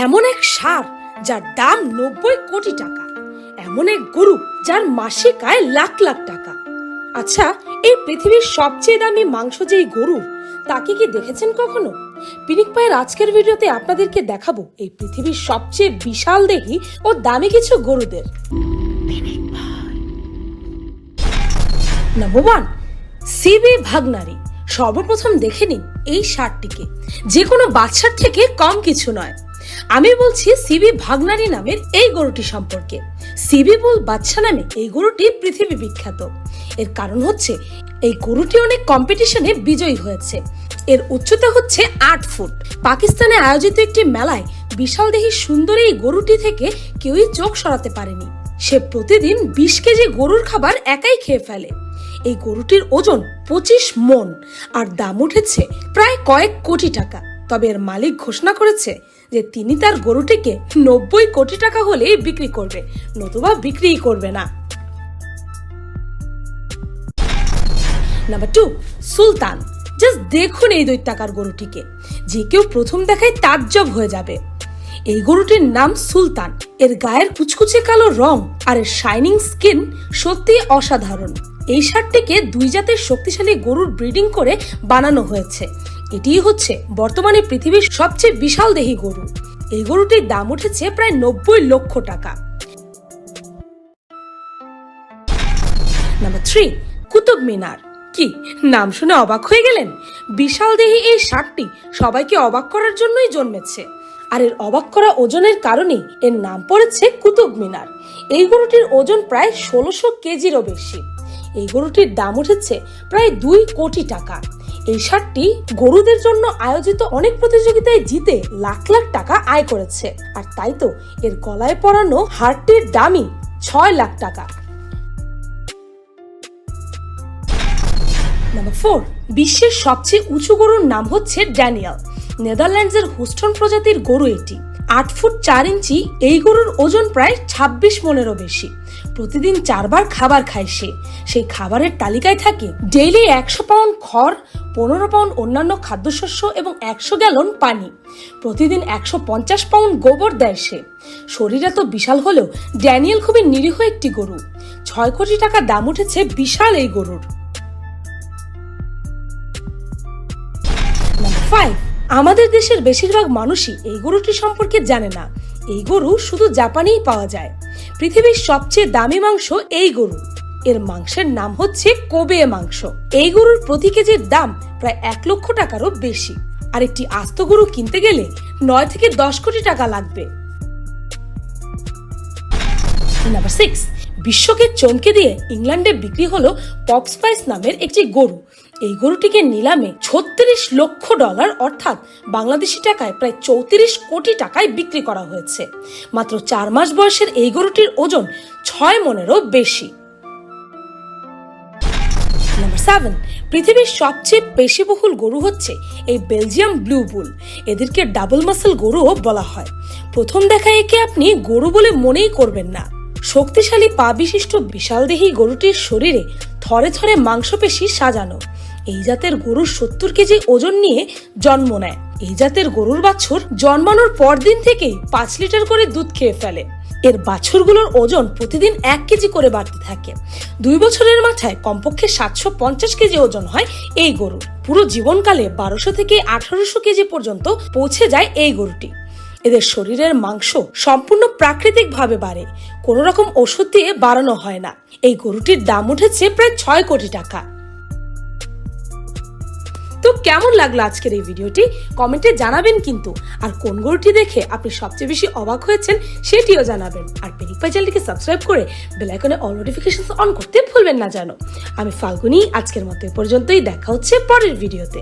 এমন এক সার যার দাম নব্বই কোটি টাকা। এমন এক গরু যার মাসিক আয় লাখ লাখ টাকা। আচ্ছা এই পৃথিবীর সবচেয়ে দামি মাংস যে এই গরুর তাকে কি দেখেছেন কখনো? পিনিক পায়ের আজকের ভিডিওতে আপনাদেরকে দেখাবো এই পৃথিবীর সবচেয়ে বিশাল দেহি ও দামি কিছু গরুদের। নাম্বার ওয়ান সিবি ভাগনারি। সর্বপ্রথম দেখে নিন এই সারটিকে। যে কোনো বাচ্চার থেকে কম কিছু নয়। আমি বলছি সিবি ভাগনারি নামের এই গরুটি সম্পর্কে। সিবি বুল বাচ্চা নামে এই গরুটি পৃথিবী বিখ্যাত। এর কারণ হচ্ছে, এই গরুটি অনেক কম্পিটিশনে বিজয়ী হয়েছে। এর উচ্চতা হচ্ছে আট ফুট। পাকিস্তানে আয়োজিত একটি মেলায় বিশাল দেহি সুন্দর এই গরুটি থেকে কেউই চোখ সরাতে পারেনি। সে প্রতিদিন বিশ কেজি গরুর খাবার একাই খেয়ে ফেলে। এই গরুটির ওজন পঁচিশ মন, আর দাম উঠেছে প্রায় কয়েক কোটি টাকা। তবে এর মালিক ঘোষণা করেছে যে তিনি তার গরুটিকে নব্বই কোটি টাকা হলেই বিক্রি করবে। নতুবা বিক্রিই করবে না। নাম্বার টু সুলতান। জাস্ট দেখুন এই দৈত্যাকার গরুটিকে। যে কেউ প্রথম দেখায় তাজ্জব হয়ে যাবে। এই গরুটির নাম সুলতান। এর গায়ের কুচকুচে কালো রং আর এর শাইনিং স্কিন সত্যি অসাধারণ। এই সারটিকে দুই জাতের শক্তিশালী গরুর ব্রিডিং করে বানানো হয়েছে। এটিই হচ্ছে বর্তমানে পৃথিবীর সবচেয়ে বিশাল দেহি গরু। এই গরুটির দাম উঠেছে প্রায় নব্বই লক্ষ টাকা। Number three, Qutub Minar. কি, নাম শুনে অবাক হয়ে গেলেন? বিশাল দেহি এই শার্টটি সবাইকে অবাক করার জন্যই জন্মেছে। আর এর অবাক করা ওজনের কারণেই এর নাম পড়েছে কুতুব মিনার। এই গরুটির ওজন প্রায় ষোলোশো কেজিরও বেশি। এই গরুটির দাম উঠেছে প্রায় দুই কোটি টাকা। এই শার্টটি গরুদের জন্য আয়োজিত অনেক প্রতিযোগিতায় জিতে লাখ লাখ টাকা আয় করেছে। আর তাই তো এর গলায় পরানো হারটির দামি ছয় লাখ টাকা। নাম্বার ফোর বিশ্বের সবচেয়ে উঁচু গরুর নাম হচ্ছে ড্যানিয়াল। নেদারল্যান্ডসের হুস্টন প্রজাতির গরু এটি। আট ফুট চার ইঞ্চি, এই গরুর ওজন প্রায় ছাব্বিশ মনেরও বেশি। প্রতিদিন চারবার খাবার খায় সে। সেই খাবারের তালিকায় থাকে ডেইলি একশো পাউন্ড খড়, পনেরো পাউন্ড অন্যান্য খাদ্যশস্য এবং একশো গ্যালন পানি। প্রতিদিন একশো পঞ্চাশ পাউন্ড গোবর দেয় সে। শরীর এত বিশাল হলেও ড্যানিয়েল খুবই নিরীহ একটি গরু। ছয় কোটি টাকা দাম উঠেছে বিশাল এই গরুর। ফাইভ আমাদের দেশের বেশিরভাগ মানুষই এই গরুটি সম্পর্কে জানে না। এই গরু শুধু জাপানেই পাওয়া যায়। পৃথিবীর সবচেয়ে দামি মাংস এই গরু। এর মাংসের নাম হচ্ছে কোবে মাংস। এই গরুর প্রতি কেজির দাম প্রায় এক লক্ষ টাকারও বেশি। আর একটি আস্ত গরু কিনতে গেলে নয় থেকে দশ কোটি টাকা লাগবে। নাম্বার সিক্স বিশ্বকে চমকে দিয়ে ইংল্যান্ডে বিক্রি হলো পপ স্পাইস নামের একটি গরু। এই গরুটিকে নিলামে ছত্রিশ লক্ষ ডলার অর্থাৎ বাংলাদেশি টাকায় প্রায় চৌত্রিশ কোটি টাকায় বিক্রি করা হয়েছে। মাত্র চার মাস বয়সের এই গরুটির ওজন ছয় মনেরও বেশি। সেভেন পৃথিবীর সবচেয়ে পেশিবহুল গরু হচ্ছে এই বেলজিয়াম ব্লু বুল। এদেরকে ডাবল মাসেল গরুও বলা হয়। প্রথম দেখায় একে আপনি গরু বলে মনেই করবেন না। শক্তিশালী পা বিশিষ্ট বিশালদেহী গরুটির শরীরে থরে থরে মাংসপেশি সাজানো। এই জাতের গরুর সত্তর কেজি ওজন নিয়ে জন্ম নেয়। এই জাতের গরুর বাছুর জন্মানোর পরদিন থেকেই পাঁচ লিটার করে দুধ খেয়ে ফেলে। এর বাছুরগুলোর ওজন প্রতিদিন এক কেজি করে বাড়তে থাকে। দুই বছরের মাথায় কমপক্ষে সাতশো পঞ্চাশ কেজি ওজন হয় এই গরুর পুরো জীবনকালে বারোশো থেকে আঠারোশো কেজি পর্যন্ত পৌঁছে যায় এই গরুটি। এদের শরীরের মাংস সম্পূর্ণ প্রাকৃতিক ভাবে বাড়ে। কোনো রকম ওষুধ দিয়ে বাড়ানো হয় না। এই গরুটির দাম উঠেছে প্রায় ছয় কোটি টাকা। তো কেমন লাগল আজকের এই ভিডিওটি? কমেন্টে জানাবেন কিন্তু। আর কোন গরুটি দেখে আপনি সবচেয়ে বেশি অবাক হয়েছেন সেটিও জানাবেন। আর পেনিক পাই চ্যানেলটিকে সাবস্ক্রাইব করে বেল আইকনে অল নোটিফিকেশন অন করতে ভুলবেন না জানো আমি ফাল্গুনি, আজকের মতো এ পর্যন্তই। দেখা হচ্ছে পরের ভিডিওতে।